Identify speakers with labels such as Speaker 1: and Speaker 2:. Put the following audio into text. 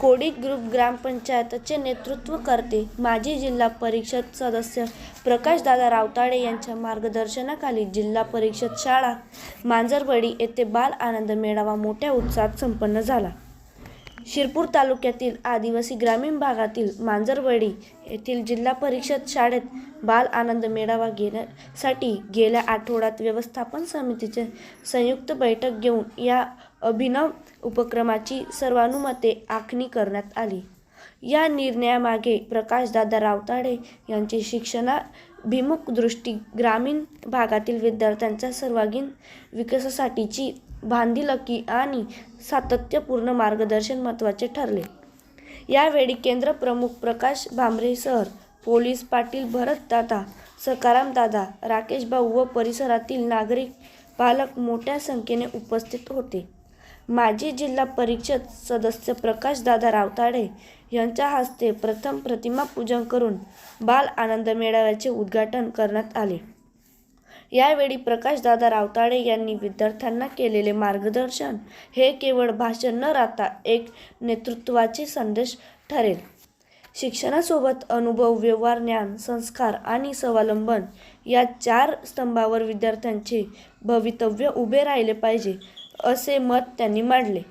Speaker 1: कोडिक group ग्रामपंचायतचे नेतृत्व करते. माजी जिल्हा परिषद सदस्य प्रकाशदादा रावताडे यांच्या मार्गदर्शनाखाली जिल्हा परिषद शाळा मांजरवाडी येथे बाल आनंद मेळावा मोठ्या उत्साहात संपन्न झाला. शिरपूर तालुक्यातील आदिवासी ग्रामीण भागातील मांजरवाडी येथील जिल्हा परिषद शाळेत बाल आनंद मेळावा घेण्यासाठी गेल्या आठवड्यात व्यवस्थापन समितीचे संयुक्त बैठक घेऊन या अभिनव उपक्रमाची सर्वानुमते आखणी करण्यात आली. या निर्णयामागे प्रकाशदादा रावताडे यांची शिक्षणाभिमुख दृष्टी ग्रामीण भागातील विद्यार्थ्यांच्या सर्वांगीण विकासासाठीची बांधिलकी आणि सातत्यपूर्ण मार्गदर्शन महत्त्वाचे ठरले. यावेळी केंद्र प्रमुख प्रकाश भांबरे सर पोलीस पाटील भरतदादा सकारामदादा राकेशभाऊ व परिसरातील नागरिक पालक मोठ्या संख्येने उपस्थित होते. माजी जिल्हा परिषद सदस्य प्रकाशदादा रावताडे यांच्या हस्ते प्रथम प्रतिमा पूजन करून बाल आनंद मेळाव्याचे उद्घाटन करण्यात आले. यावेळी प्रकाशदादा रावताडे यांनी विद्यार्थ्यांना केलेले मार्गदर्शन हे केवळ भाषण न राहता एक नेतृत्वाचे संदेश ठरेल. शिक्षणासोबत अनुभव व्यवहार ज्ञान संस्कार आणि स्वावलंबन या चार स्तंभावर विद्यार्थ्यांचे भवितव्य उभे राहिले पाहिजे. असे मत त्यांनी मांडले.